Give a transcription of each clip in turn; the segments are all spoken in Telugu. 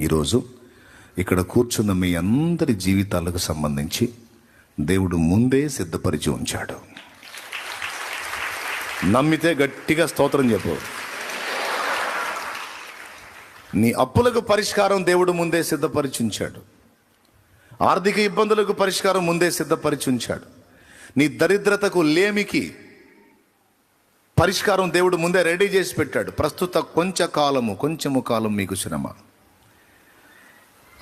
ఈరోజు ఇక్కడ కూర్చున్న మీ అందరి జీవితాలకు సంబంధించి దేవుడు ముందే సిద్ధపరిచి ఉంచాడు. నమ్మితే గట్టిగా స్తోత్రం చెప్పు. నీ అప్పులకు పరిష్కారం దేవుడు ముందే సిద్ధపరిచి ఉంచాడు. ఆర్థిక ఇబ్బందులకు పరిష్కారం ముందే సిద్ధపరిచి ఉంచాడు. నీ దరిద్రతకు లేమికి పరిష్కారం దేవుడు ముందే రెడీ చేసి పెట్టాడు. ప్రస్తుత కొంచెం కాలము కొంచెము కాలం మీకు శ్రమ.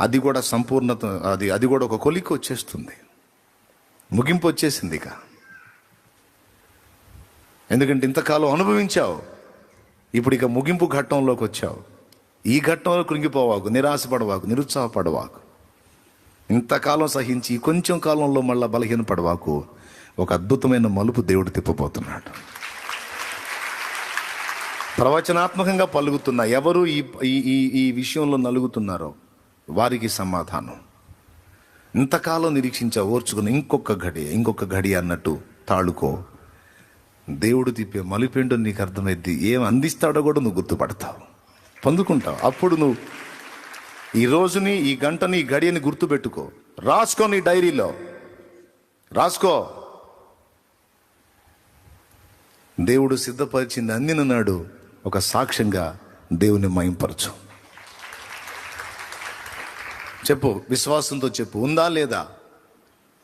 అది కూడా సంపూర్ణత అది అది కూడా ఒక కొలికి వచ్చేస్తుంది. ముగింపు వచ్చేసింది ఇక. ఎందుకంటే ఇంతకాలం అనుభవించావు. ఇప్పుడు ఇక ముగింపు ఘట్టంలోకి వచ్చావు. ఈ ఘట్టంలో కృంగిపోవాకు నిరాశపడవాకు నిరుత్సాహపడవాకు. ఇంతకాలం సహించి కొంచెం కాలంలో మళ్ళా బలహీనపడవాకు ఒక అద్భుతమైన మలుపు దేవుడు తిప్పబోతున్నాడు. ప్రవచనాత్మకంగా పలుకుతున్న ఎవరు ఈ- ఈ ఈ విషయంలో నలుగుతున్నారో వారికి సమాధానం. ఇంతకాలం నిరీక్షించా ఓర్చుకుని ఇంకొక గడి ఇంకొక గడి అన్నట్టు తాళుకో. దేవుడు తిప్పే మలిపెండు నీకు అర్థమైద్ది ఏం అందిస్తాడో కూడా నువ్వు గుర్తుపడతావు. పొందుకుంటావు. అప్పుడు నువ్వు ఈ రోజుని ఈ గంటని ఈ గడియని గుర్తుపెట్టుకో. రాసుకో నీ డైరీలో. రాసుకో. దేవుడు సిద్ధపరిచింది అందిన నాడు ఒక సాక్ష్యంగా దేవుని మయంపరచు. చెప్పు విశ్వాసంతో చెప్పు. ఉందా లేదా?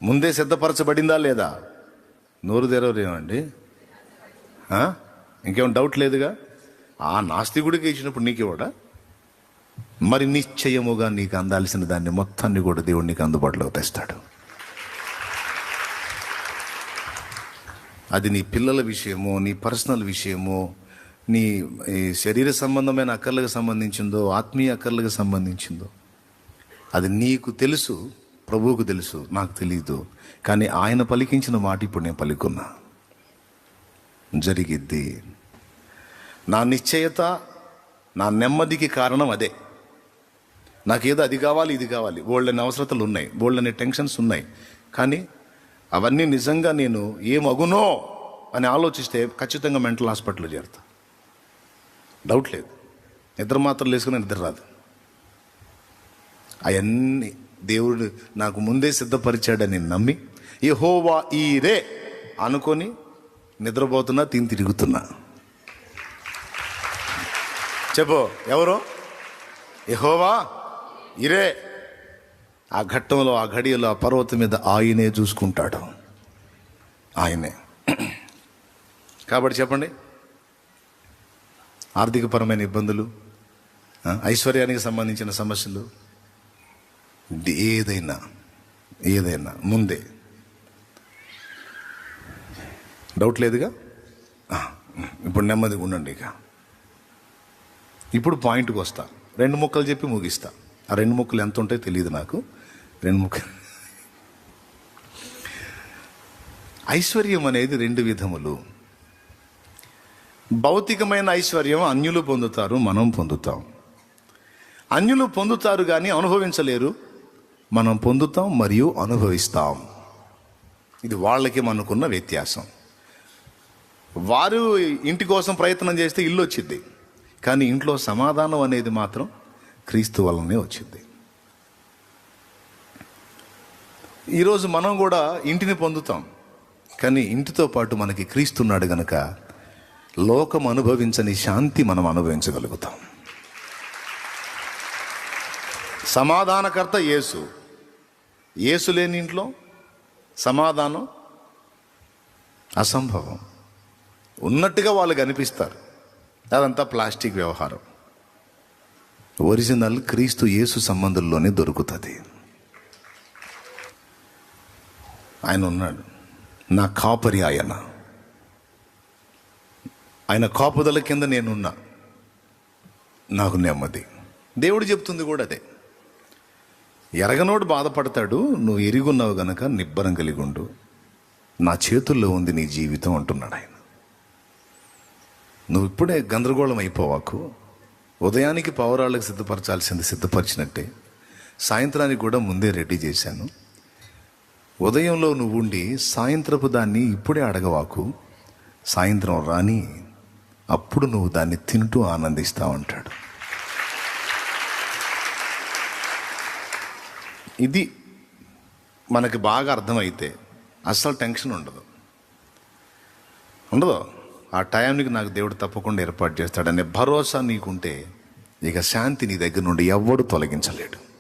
ముందే సిద్ధపరచబడిందా లేదా? నోరు తెరవలేమండి. ఆ? ఇంకేం డౌట్ లేదుగా? ఆ నాస్తికుడికి ఇచ్చినప్పుడు నీకివ్వడా? మరి నిశ్చయముగా నీకు అందాల్సిన దాన్ని మొత్తాన్ని కూడా దేవుడు నీకు అందుబాటులోకి తెస్తాడు. అది నీ పిల్లల విషయమో నీ పర్సనల్ విషయమో నీ ఈ శరీర సంబంధమైన అక్కర్లకు సంబంధించిందో ఆత్మీయ అక్కర్లకు సంబంధించిందో అది నీకు తెలుసు ప్రభువుకు తెలుసు నాకు తెలియదు కానీ ఆయన పలికించిన మాట ఇప్పుడు నేను పలుకున్నా. జరిగిద్ది. నా నిశ్చయత నా నెమ్మదికి కారణం అదే. నాకేదో అది కావాలి ఇది కావాలి. బోళ్ళని అవసరతలు ఉన్నాయి బోళ్ళని టెన్షన్స్ ఉన్నాయి. కానీ అవన్నీ నిజంగా నేను ఏమగునో అని ఆలోచిస్తే ఖచ్చితంగా మెంటల్ హాస్పిటల్లో చేరుతా. డౌట్ లేదు. నిద్ర మాత్రం లేసుకుని నిద్ర రాదు. అవన్నీ దేవుడు నాకు ముందే సిద్ధపరిచాడని నమ్మి యహోవా ఈ రే అనుకొని నిద్రపోతున్నా తిని తిరుగుతున్నా. చెప్పు ఎవరు? యహోవా ఇరే ఆ ఘట్టంలో ఆ ఘడియలో ఆ పర్వతం మీద ఆయనే చూసుకుంటాడు. ఆయనే. కాబట్టి చెప్పండి. ఆర్థికపరమైన ఇబ్బందులు ఐశ్వర్యానికి సంబంధించిన సమస్యలు ఏదైనా ఏదైనా ముందే. డౌట్ లేదుగా? ఇప్పుడు నెమ్మదిగా ఉండండి ఇక. ఇప్పుడు పాయింట్కి వస్తా. రెండు ముక్కలు చెప్పి ముగిస్తా. ఆ రెండు ముక్కలు ఎంత ఉంటాయో తెలియదు నాకు. రెండు ముక్కలు ఐశ్వర్యం అనేది రెండు విధములు. భౌతికమైన ఐశ్వర్యం అన్యులు పొందుతారు మనం పొందుతాం. అన్యులు పొందుతారు కానీ అనుభవించలేరు. మనం పొందుతాం మరియు అనుభవిస్తాం. ఇది వాళ్ళకి మనకున్న వ్యత్యాసం. వారు ఇంటి కోసం ప్రయత్నం చేస్తే ఇల్లు వచ్చింది కానీ ఇంట్లో సమాధానం అనేది మాత్రం క్రీస్తు వల్లనే వచ్చింది ఈరోజు మనం కూడా ఇంటిని పొందుతాం. కానీ ఇంటితో పాటు మనకి క్రీస్తున్నాడు గనక లోకం అనుభవించని శాంతి మనం అనుభవించగలుగుతాం. సమాధానకర్త యేసు. యేసు లేని ఇంట్లో సమాధానం అసంభవం. ఉన్నట్టుగా వాళ్ళు కనిపిస్తారు. అదంతా ప్లాస్టిక్ వ్యవహారం. ఒరిజినల్ క్రీస్తు యేసు సంబంధంలోనే దొరుకుతుంది. ఆయన ఉన్నాడు. నా కాపరి ఆయన. ఆయన కాపుదల కింద నేనున్నా. నాకు నెమ్మది. దేవుడు చెప్తుంది కూడా అదే. ఎరగనోడు బాధపడతాడు నువ్వు ఎరుగున్నావు గనక నిబ్బరం కలిగి ఉండు. నా చేతుల్లో ఉంది నీ జీవితం అంటున్నాడు ఆయన. నువ్వు ఇప్పుడే గందరగోళం అయిపోవాకు. ఉదయానికి పౌరాళ్ళకి సిద్ధపరచాల్సింది సిద్ధపరిచినట్టే. సాయంత్రానికి కూడా ముందే రెడీ చేశాను. ఉదయంలో నువ్వు ఉండి సాయంత్రపు దాన్ని ఇప్పుడే అడగవాకు. సాయంత్రం రాని అప్పుడు నువ్వు దాన్ని తింటూ ఆనందిస్తా ఉంటాడు ఇది మనకి బాగా అర్థమైతే అస్సలు టెన్షన్ ఉండదు. ఉండదు. ఆ టైంకి నాకు దేవుడు తప్పకుండా ఏర్పాటు చేస్తాడనే భరోసా నీకుంటే ఇక శాంతి నీ దగ్గర నుండి ఎవ్వడు తొలగించలేడు.